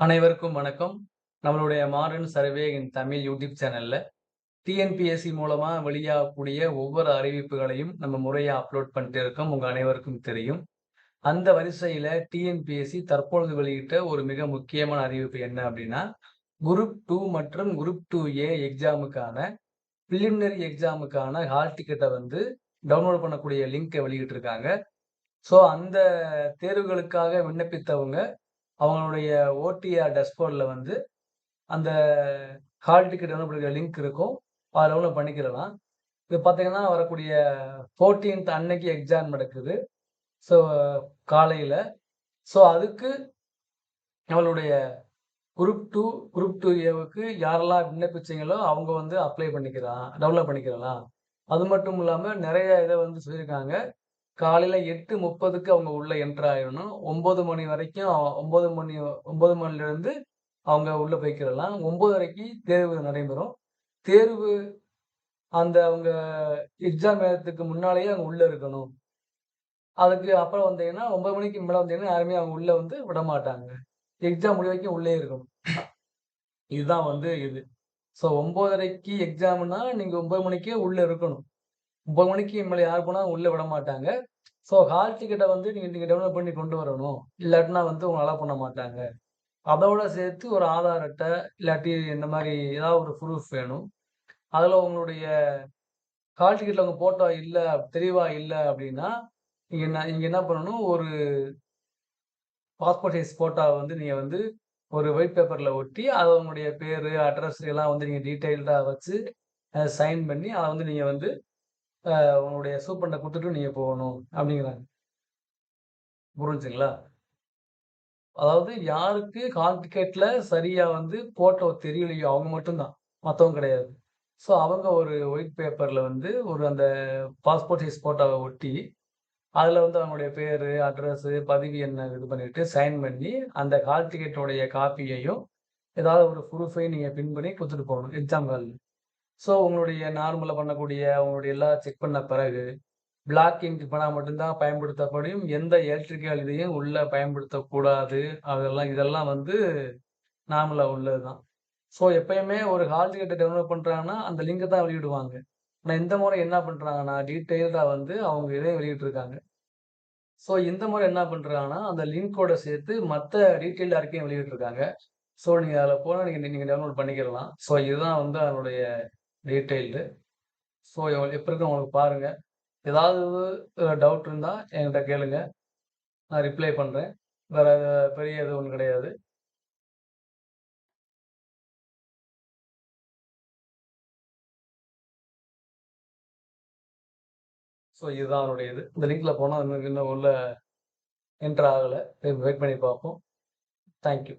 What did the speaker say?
அனைவருக்கும் வணக்கம். நம்மளுடைய modern survey in Tamil YouTube சேனல்ல, டிஎன்பிஎஸ்சி மூலமா வெளியாகக்கூடிய ஒவ்வொரு அறிவிப்புகளையும் நம்ம முறையா அப்லோட் பண்ணிட்டு இருக்கோம். உங்க அனைவருக்கும் தெரியும். அந்த வரிசையில டிஎன்பிஎஸ்சி தற்பொழுது வெளியிட்ட ஒரு மிக முக்கியமான அறிவிப்பு என்ன அப்படின்னா, குரூப் டூ மற்றும் குரூப் டூ ஏ எக்ஸாமுக்கான பிலிமினரி எக்ஸாமுக்கான ஹால் டிக்கெட்டை வந்து டவுன்லோட் பண்ணக்கூடிய லிங்கை வெளியிட்டிருக்காங்க. ஸோ அந்த தேர்வுகளுக்காக விண்ணப்பித்தவங்க, அவங்களுடைய ஓடிஆர் டேஷ்போர்ட்ல வந்து அந்த ஹால் டிக்கெட் டவுன்லோட் பண்ணிக்கிற லிங்க் இருக்கும். அதில் டவுன்லோட் பண்ணிக்கிடலாம். இது பார்த்தீங்கன்னா, வரக்கூடிய 14த் அன்னைக்கு எக்ஸாம் நடக்குது. ஸோ காலையில் ஸோ அதுக்கு நம்மளுடைய குரூப் டூ குரூப் டூ ஏவுக்கு யாரெல்லாம் விண்ணப்பிச்சிங்களோ அவங்க வந்து அப்ளை பண்ணிக்கிறான் டவுன்லோட் பண்ணிக்கிறலாம் அது மட்டும் இல்லாமல் நிறைய இதை வந்து சொல்லியிருக்காங்க. காலையில 8:30க்கு அவங்க உள்ள என்ட்ரு ஆயிரணும். 9 மணி வரைக்கும் 9 மணி 9 மணிலேருந்து அவங்க உள்ள போய்க்கிடலாம். 9:30க்கு தேர்வு நடைபெறும். தேர்வு அந்த அவங்க எக்ஸாம் நேரத்துக்கு முன்னாலேயே அவங்க உள்ள இருக்கணும். அதுக்கு அப்புறம் வந்தீங்கன்னா, ஒம்பது மணிக்கு மேலே வந்தீங்கன்னா, யாருமே அவங்க உள்ள வந்து விட மாட்டாங்க எக்ஸாம் முடிய வரைக்கும் உள்ளே இருக்கணும். இதுதான் வந்து இது. ஸோ 9:30க்கு எக்ஸாம்னா, நீங்கள் 9 மணிக்கே உள்ளே இருக்கணும். ஒன்பது மணிக்கு மேலே யார் உள்ளே விட மாட்டாங்க ஸோ ஹால் டிக்கெட்டை வந்து நீங்கள் நீங்கள் டெவலப் பண்ணி கொண்டு வரணும். இல்லாட்டினா வந்து உங்களை அலோவ் பண்ண மாட்டாங்க. அதோட சேர்த்து ஒரு ஆதார் அட்டை, இல்லாட்டி இந்த மாதிரி ஏதாவது ஒரு ப்ரூஃப் வேணும். அதில் உங்களுடைய ஹால் டிக்கெட்டில் உங்கள் போட்டோ இல்லை தெளிவாக இல்லை அப்படின்னா, நீங்கள் என்ன நீங்கள் என்ன பண்ணணும், ஒரு பாஸ்போர்ட் சைஸ் ஃபோட்டோவை வந்து நீங்கள் வந்து ஒரு ஒயிட் பேப்பரில் ஒட்டி, அதை உங்களுடைய பேர் அட்ரஸ் எல்லாம் வந்து நீங்கள் டீட்டெயில்டாக வச்சு, சைன் பண்ணி, அதை வந்து நீங்கள் வந்து உன்னுடைய சூப்பண்டை கொடுத்துட்டு நீங்கள் நீங்க போகணும் அப்படிங்கிறாங்க. புரிஞ்சுங்களா? அதாவது யாருக்கு கால் டிக்கெட்ல சரியா வந்து போட்டோ தெரியலையோ, அவங்க மட்டும் தான். கிடையாது. ஸோ அவங்க ஒரு ஒயிட் பேப்பர்ல வந்து ஒரு அந்த பாஸ்போர்ட் சைஸ் ஃபோட்டோவை ஒட்டி, அதில் வந்து அவங்களுடைய பேர் அட்ரஸ்ஸு பதிவு என்ன இது பண்ணிட்டு சைன் பண்ணி, அந்த கால் டிக்கெட்டோடைய காப்பியையும், ஏதாவது ஒரு ப்ரூஃபையும் நீங்கள் பின் பண்ணி கொடுத்துட்டு போகணும். எக்ஸாம் காலில் ஸோ உங்களுடைய நார்மலாக பண்ணக்கூடிய உங்களுடைய எல்லாம் செக் பண்ண பிறகு, பிளாக் இங்க் மட்டும்தான் மட்டும் பயன்படுத்தப்படும். எந்த எலக்ட்ரிக்கல் இதையும் உள்ளே பயன்படுத்தக்கூடாது. அதெல்லாம் இதெல்லாம் வந்து நார்மலாக உள்ளது தான். ஸோ எப்பயுமே ஒரு ஹால் டிக்கெட்டை டவுன்லோட் பண்ணுறாங்கன்னா அந்த லிங்கை தான் வெளியிடுவாங்க. ஆனால் இந்த முறை என்ன பண்ணுறாங்கன்னா டீட்டெயில்டாக வந்து அவங்க இதையும் வெளியிட்ருக்காங்க ஸோ இந்த முறை என்ன பண்ணுறாங்கன்னா அந்த லிங்க்கோட சேர்த்து மற்ற டீட்டெயில் அறிக்கையும் வெளியிட்ருக்காங்க ஸோ நீங்கள் அதில் போனால் நீங்கள் நீங்கள் டவுன்லோட் பண்ணிக்கிடலாம். ஸோ இதுதான் வந்து அதனுடைய டீட்டெயில்டு. ஸோ எவ்வளோ எப்படி இருக்கு உங்களுக்கு பாருங்கள் ஏதாவது டவுட் இருந்தால் என்கிட்ட கேளுங்க. நான் ரிப்ளை பண்ணுறேன் வேறு பெரிய இது ஒன்றும் கிடையாது. ஸோ இதுதான் அவருடைய இது. இந்த லிங்க்ல போனால் இன்னும் இன்னும் உள்ள என்ட்ரு ஆகலை வெயிட் பண்ணி பார்ப்போம். Thank you.